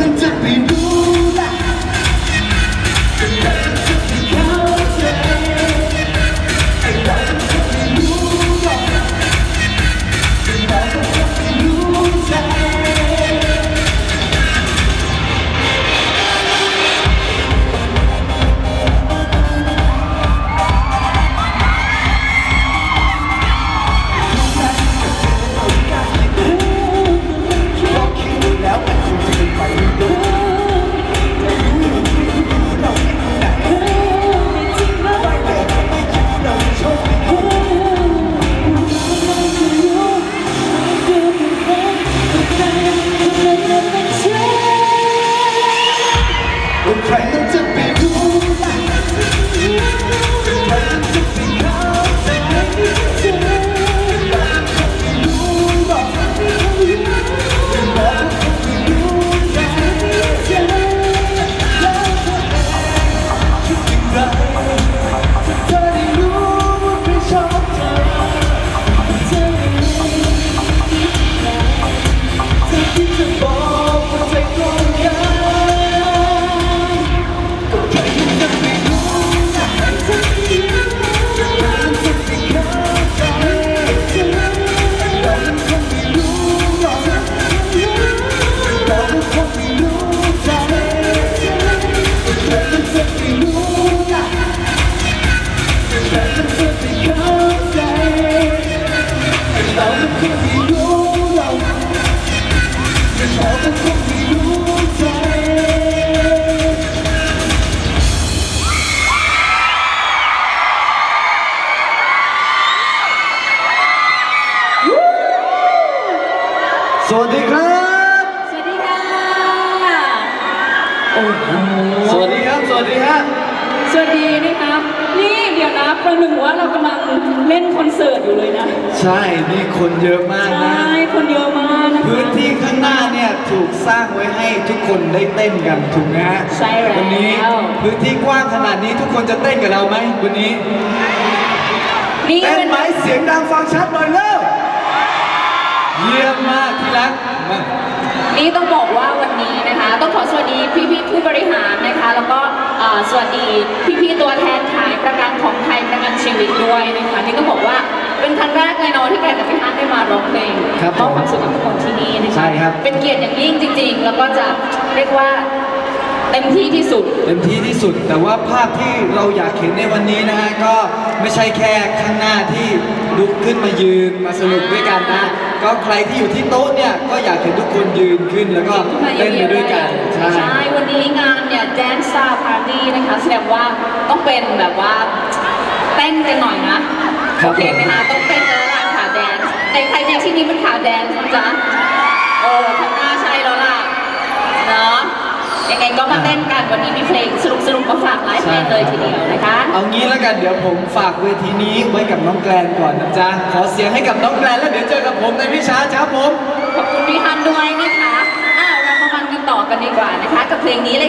nothing to be doing. สวัสดีครับ สวัสดีค่ะ โอ้โห สวัสดีครับ สวัสดีฮะสวัสดีนะครับ นี่เดี๋ยวนะประหนึ่งว่าเรากำลังเล่นคอนเสิร์ตอยู่เลยนะ ใช่ นี่คนเยอะมากใช่นะคนเยอะมากนะคะ พื้นที่ข้างหน้าเนี่ยถูกสร้างไว้ให้ทุกคนได้เต้นกันถูกไหมฮะใช่แล้ว วันนี้พื้นที่กว้างขนาดนี้ทุกคนจะเต้นกับเราไหมวันนี้ นี่เต้นเป็นไหมเสียงดังฟังชัดหน่อยเร็ว เยี่ยมมากที่รักมานี่ต้องบอกว่าวันนี้นะคะ ต้องขอสวัสดีพี่ๆผู้บริหารนะคะ แล้วก็เอ่อสวัสดีพี่ๆตัวแทนขายประกันของไทยประกันชีวิตด้วยนะคะนี่ก็บอกว่าเป็นครั้งแรกเลยเนาะที่แกกับพี่ฮันได้มาร้องเพลงมอบความสุขกับทุกคนที่นี่นะคะใช่ครับ เป็นเกียรติอย่างยิ่งจริง ๆ แล้วก็จะเรียกว่าเต็มที่ที่สุด เต็มที่ที่สุด แต่ว่าภาพที่เราอยากเห็นในวันนี้นะฮะก็ไม่ใช่แค่ข้างหน้าที่ลุกขึ้นมายืนมาสนุกด้วยกันนะ ก็ใครที่อยู่ที่โต๊ะเนี่ยก็อยากเห็นทุกคนยืนขึ้นแล้วก็เต้นไปด้วยกันใช่ใช่วันนี้งานเนี่ย Dance Star Party นะคะแสดงว่าต้องเป็นแบบว่าเต้นกันหน่อยนะครัโอบเคไหมคะต้องเต้นแล้วล่ะขาแดนซ์แต่ใครในที่นี้เป็นขาแดนซ์นะจ๊ะโอ้ข้างหน้าใช่แล้วล่ะเนาะ ยังไงก็มาเต้นกันวันนี้มีเพลงสรุปสนุกๆมาฝากหลายเพลงเลยทีเดียวนะคะเอางี้แล้วกันเดี๋ยวผมฝากเวทีนี้ไว้กับน้องแกลนก่อนนะจ๊ะขอเสียงให้กับน้องแกลนแล้วเดี๋ยวเจอกับผมในพิชาจ้าผมขอบคุณพี่ฮันด้วยนะคะอ่าเรามาฟังกันต่อกันดีกว่านะคะ กับเพลงนี้เลยค่ะ